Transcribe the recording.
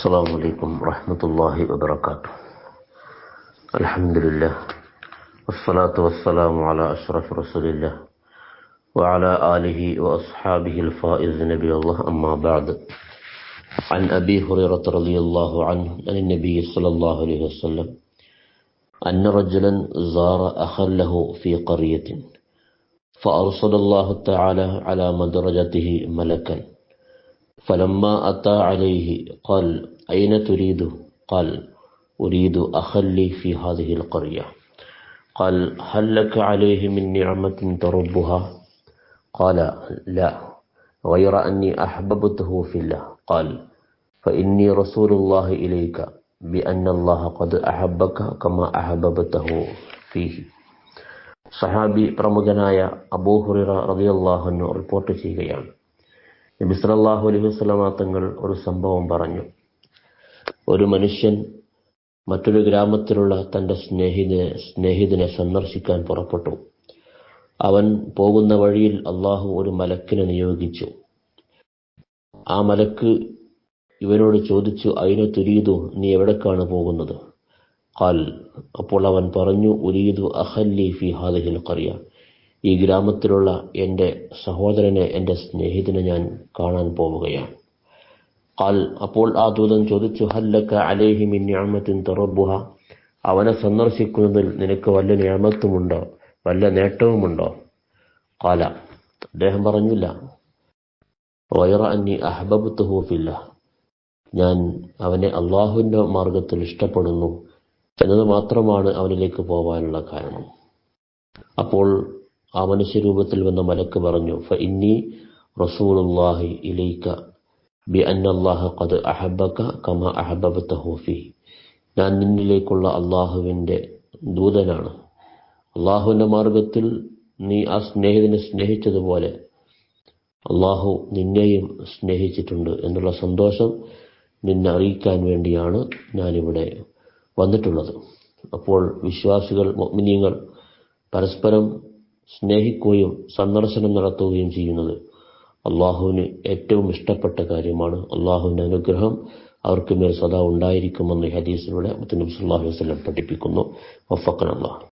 السلام عليكم ورحمة الله وبركاته. الحمد لله. والصلاة والسلام على أشرف رسول الله وعلى آله وأصحابه الفائز نبي الله. أما بعد عن أبي هريرة رضي الله عنه عن النبي صلى الله عليه وسلم أن رجلا زار أخا له في قرية فأرسل الله تعالى على مدرجته ملكا. فلما أتى عليه قال أين تريد قال أريد أخا لي في هذه القرية قال هل لك عليه من نعمة تربها قال لا غير أني أحببته في الله قال فإني رسول الله إليك بأن الله قد أحبك كما أحببته فيه സഹാബി പ്രമുഖനായ അബൂഹുറിറ റളിയല്ലാഹു റിപ്പോർട്ട് ചെയ്യുകയാണ് നബി സല്ലല്ലാഹു അലൈഹി വസല്ലമ തങ്ങൾ ഒരു സംഭവം പറഞ്ഞു. ഒരു മനുഷ്യൻ മറ്റൊരു ഗ്രാമത്തിലുള്ള തന്റെ സ്നേഹിതനെ സ്നേഹിതനെ സന്ദർശിക്കാൻ പുറപ്പെട്ടു. അവൻ പോകുന്ന വഴിയിൽ അള്ളാഹു ഒരു മലക്കിനെ നിയോഗിച്ചു. ആ മലക്ക് ഇവനോട് ചോദിച്ചു അതിനെ തുരീതു നീ എവിടേക്കാണ് പോകുന്നത്? ഖാൽ. അപ്പോൾ അവൻ പറഞ്ഞു ഉരീദു അഹല്ലി ഫി ഹാദിഹിൽ ഖറിയ. ഈ ഗ്രാമത്തിലുള്ള എന്റെ സഹോദരനെ എന്റെ സ്നേഹിതനെ ഞാൻ കാണാൻ പോവുകയാണ്. കാൽ അപ്പോൾ ആ ദൂതൻ ചോദിച്ചു ഹല്ലക്ക അലേഹി മിൻ നിഅമത്തിൻ തറബുഹ അവനെ സന്ദർശിക്കുന്നതിൽ നിനക്ക് വല്ല ഞാമത്തുമുണ്ടോ വല്ല നേട്ടവുമുണ്ടോ? കാല അദ്ദേഹം പറഞ്ഞില്ല. വൈറ അന്നി അഹബബത്ത് ഹൂഫില്ല ഞാൻ അവനെ അള്ളാഹുവിന്റെ മാർഗത്തിൽ ഇഷ്ടപ്പെടുന്നു എന്നത് മാത്രമാണ് അവനിലേക്ക് പോകാനുള്ള കാരണം. അപ്പോൾ ആ മനുഷ്യരൂപത്തിൽ വന്ന മലക്ക് പറഞ്ഞു ഫ ഇന്നി റസൂലുല്ലാഹി ഇലൈക്ക ബി അന്നല്ലാഹ ഖദ് അഹബക കമ അഹബബതഹു ഫി. ഞാൻ നിന്നിലേക്കുള്ള അള്ളാഹുവിന്റെ ദൂതനാണ്. അള്ളാഹുവിന്റെ മാർഗത്തിൽ നീ ആ സ്നേഹത്തിനെ സ്നേഹിച്ചതുപോലെ അള്ളാഹു നിന്നെയും സ്നേഹിച്ചിട്ടുണ്ട് എന്നുള്ള സന്തോഷം നിന്നെ അറിയിക്കാൻ വേണ്ടിയാണ് ഞാനിവിടെ വന്നിട്ടുള്ളത്. അപ്പോൾ വിശ്വാസികൾ മൊഗ്മിനിയങ്ങൾ പരസ്പരം സ്നേഹിക്കുകയും സന്ദർശനം നടത്തുകയും ചെയ്യുന്നത് അള്ളാഹുവിന് ഏറ്റവും ഇഷ്ടപ്പെട്ട കാര്യമാണ്. അള്ളാഹുവിന്റെ അനുഗ്രഹം അവർക്ക് മേൽ സദാ ഉണ്ടായിരിക്കുമെന്ന് ഹദീസിലൂടെ മുത്തനബി സല്ലാഹു വസ്ലം പഠിപ്പിക്കുന്നു. വഫക്കൻ അള്ളാഹ്